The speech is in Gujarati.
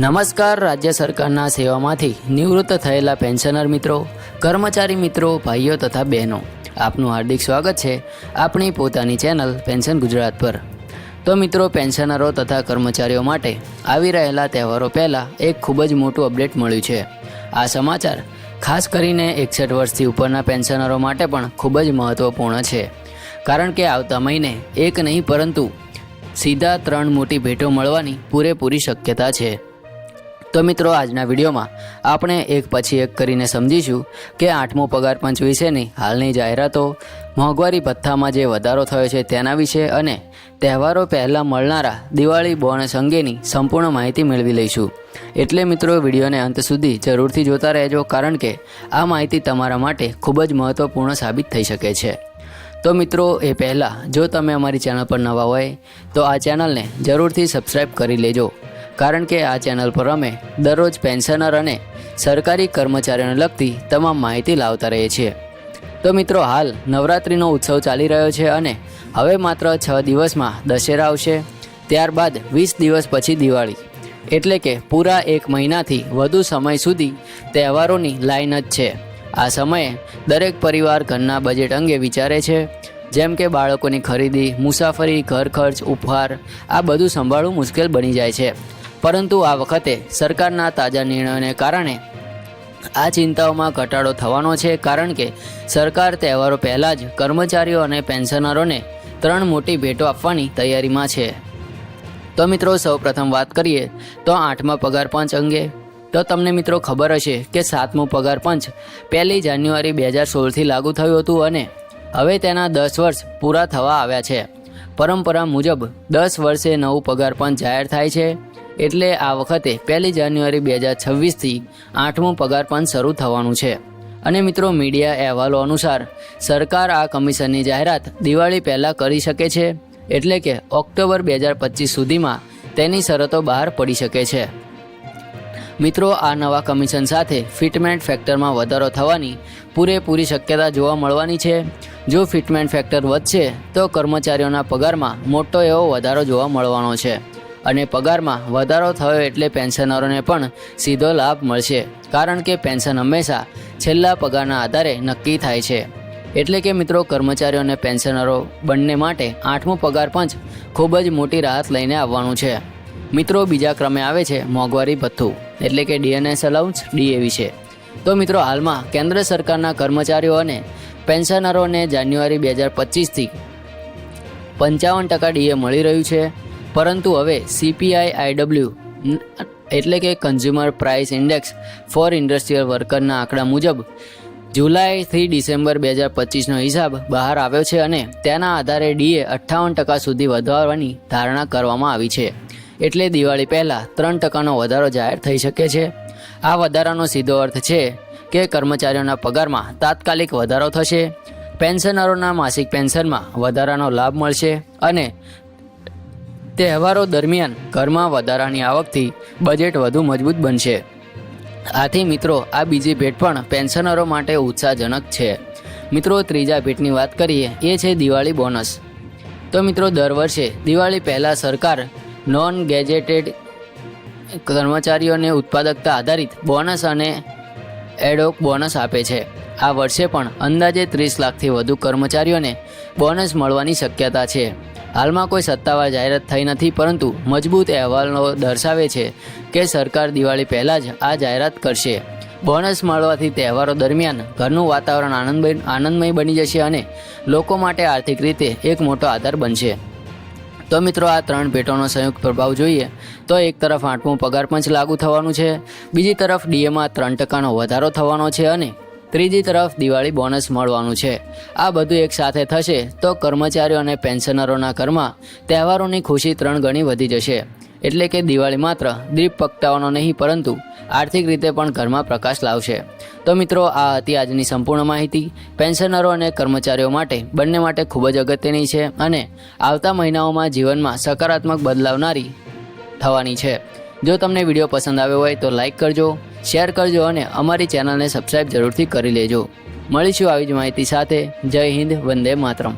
નમસ્કાર, રાજ્ય સરકારના સેવામાંથી નિવૃત્ત થયેલા પેન્શનર મિત્રો, કર્મચારી મિત્રો, ભાઈઓ તથા બહેનો. આપનું હાર્દિક સ્વાગત છે આપણી પોતાની ચેનલ પેન્શન ગુજરાત પર. તો મિત્રો, પેન્શનરો તથા કર્મચારીઓ માટે આવી રહેલા તહેવારો પહેલાં એક ખૂબ જ મોટું અપડેટ મળ્યું છે. આ સમાચાર ખાસ કરીને એકસઠ વર્ષથી ઉપરના પેન્શનરો માટે પણ ખૂબ જ મહત્ત્વપૂર્ણ છે. કારણ કે આવતા મહિને એક નહીં, પરંતુ સીધા ત્રણ મોટી ભેટો મળવાની પૂરેપૂરી શક્યતા છે. તો મિત્રો, આજના વિડીયોમાં આપણે એક પછી એક કરીને સમજીશું કે આઠમો પગાર પંચ વિશેની હાલની જાહેરાતો, મોંઘવારી ભથ્થામાં જે વધારો થયો છે તેના વિશે અને તહેવારો પહેલાં મળનારા દિવાળી બોનસ અંગેની સંપૂર્ણ માહિતી મેળવી લઈશું. એટલે મિત્રો, વિડીયોને અંત સુધી જરૂરથી જોતા રહેજો, કારણ કે આ માહિતી તમારા માટે ખૂબ જ મહત્ત્વપૂર્ણ સાબિત થઈ શકે છે. તો મિત્રો, એ પહેલાં જો તમે અમારી ચેનલ પર નવા હોય, તો આ ચેનલને જરૂરથી સબસ્ક્રાઈબ કરી લેજો. કારણ કે આ ચેનલ પર અમે દરરોજ પેન્શનર અને સરકારી કર્મચારીઓને લગતી તમામ માહિતી લાવતા રહીએ છીએ. તો મિત્રો, હાલ નવરાત્રિનો ઉત્સવ ચાલી રહ્યો છે અને હવે માત્ર છ દિવસમાં દશેરા આવશે. ત્યારબાદ વીસ દિવસ પછી દિવાળી. એટલે કે પૂરા એક મહિનાથી વધુ સમય સુધી તહેવારોની લાઈન જ છે. આ સમયે દરેક પરિવાર ઘરના બજેટ અંગે વિચારે છે. જેમ કે બાળકોની ખરીદી, મુસાફરી, ઘર ખર્ચ, ઉપહાર, આ બધું સંભાળવું મુશ્કેલ બની જાય છે. પરંતુ આ વખતે સરકારના તાજા નિર્ણયોને કારણે આ ચિંતાઓમાં ઘટાડો થવાનો છે કારણ કે સરકાર તહેવારો પહેલાં જ કર્મચારીઓ અને પેન્શનરોને ત્રણ મોટી ભેટો આપવાની તૈયારીમાં છે. તો મિત્રો, સૌપ્રથમ વાત કરીએ તો આઠમા પગાર પંચ અંગે. તો તમને મિત્રો ખબર હશે કે સાતમું પગાર પંચ પહેલી જાન્યુઆરી બે હજાર સોળથી લાગુ થયું હતું અને હવે તેના દસ વર્ષ પૂરા થવા આવ્યા છે. પરંપરા મુજબ દસ વર્ષે નવું પગાર પંચ જાહેર થાય છે. એટલે આ વખતે પહેલી જાન્યુઆરી બે હજાર છવ્વીસથી આઠમું પગાર પણ શરૂ થવાનું છે. અને મિત્રો, મીડિયા અહેવાલો અનુસાર, સરકાર આ કમિશનની જાહેરાત દિવાળી પહેલાં કરી શકે છે, એટલે કે ઓક્ટોબર બે હજાર પચીસ સુધીમાં તેની શરતો બહાર પડી શકે છે. મિત્રો, આ નવા કમિશન સાથે ફિટમેન્ટ ફેક્ટરમાં વધારો થવાની પૂરેપૂરી શક્યતા જોવા મળવાની છે. જો ફિટમેન્ટ ફેક્ટર વધશે, તો કર્મચારીઓના પગારમાં મોટો એવો વધારો જોવા મળવાનો છે. અને પગારમાં વધારો થયો એટલે પેન્શનરોને પણ સીધો લાભ મળશે. કારણ કે પેન્શન હંમેશા છેલ્લા પગારના આધારે નક્કી થાય છે. એટલે કે મિત્રો, કર્મચારીઓ અને પેન્શનરો બંને માટે આઠમું પગાર પંચ ખૂબ જ મોટી રાહત લઈને આવવાનું છે. મિત્રો, બીજા ક્રમે આવે છે મોંઘવારી ભથ્થું, એટલે કે ડીએનએસ અલાઉન્સ ડીએવી છે. તો મિત્રો, હાલમાં કેન્દ્ર સરકારના કર્મચારીઓ અને પેન્શનરોને જાન્યુઆરી બે હજાર પચીસથી પંચાવન ટકા ડીએ મળી રહ્યું છે. પરંતુ હવે સીપીઆઈ આઈડબ્લ્યુ એટલે કે consumer price index for industrial વર્કરના આંકડા મુજબ જુલાઈથી ડિસેમ્બર બે હજાર પચીસનો હિસાબ બહાર આવ્યો છે અને તેના આધારે ડીએ અઠ્ઠાવન ટકા સુધી વધારવાની ધારણા કરવામાં આવી છે. એટલે દિવાળી પહેલાં ત્રણ ટકાનો વધારો જાહેર થઈ શકે છે. આ વધારાનો સીધો અર્થ છે કે કર્મચારીઓના પગારમાં તાત્કાલિક વધારો થશે. પેન્શનરોના માસિક પેન્શનમાં વધારાનો લાભ મળશે અને તહેવારો દરમિયાન ઘરમાં વધારાની આવકથી બજેટ વધુ મજબૂત બનશે. આથી મિત્રો, આ બીજી ભેટ પણ પેન્શનરો માટે ઉત્સાહજનક છે. મિત્રો, ત્રીજા ભેટની વાત કરીએ, એ છે દિવાળી બોનસ તો મિત્રો, દર વર્ષે દિવાળી પહેલાં સરકાર નોન ગેજેટેડ કર્મચારીઓને ઉત્પાદકતા આધારિત બોનસ અને એડોક બોનસ આપે છે. આ વર્ષે પણ અંદાજે ત્રીસ લાખથી વધુ કર્મચારીઓને બોનસ મળવાની શક્યતા છે. હાલમાં કોઈ સત્તાવાર જાહેરાત થઈ નથી, પરંતુ મજબૂત અહેવાલો દર્શાવે છે કે સરકાર દિવાળી પહેલાં જ આ જાહેરાત કરશે. બોનસ મળવાથી તહેવારો દરમિયાન ઘરનું વાતાવરણ આનંદમય આનંદમય બની જશે અને લોકો માટે આર્થિક રીતે એક મોટો આધાર બનશે. તો મિત્રો, આ ત્રણ ભેટોનો સંયુક્ત પ્રભાવ જોઈએ તો એક તરફ આઠમું પગાર પંચ લાગુ થવાનું છે, બીજી તરફ ડીએમાં ત્રણ ટકાનો વધારો થવાનો છે અને ત્રીજી તરફ દિવાળી બોનસ મળવાનું છે. આ બધું એક સાથે થશે તો કર્મચારીઓ અને પેન્શનરોના ઘરમાં તહેવારોની ખુશી ત્રણ ગણી વધી જશે. એટલે કે દિવાળી માત્ર દીપ પગટાવાનો નહીં, પરંતુ આર્થિક રીતે પણ ઘરમાં પ્રકાશ લાવશે. તો મિત્રો, આ હતી આજની સંપૂર્ણ માહિતી. પેન્શનરો અને કર્મચારીઓ માટે બંને માટે ખૂબ જ અગત્યની છે અને આવતા મહિનાઓમાં જીવનમાં સકારાત્મક બદલાવનારી થવાની છે. જો તમને વીડિયો પસંદ આવ્યો હોય તો લાઈક કરજો શેર કરજો અને અમારી ચેનલને સબસ્ક્રાઈબ જરૂરથી કરી લેજો. મળીશું આવી જ માહિતી સાથે. જય હિન્દ, વંદે માતરમ.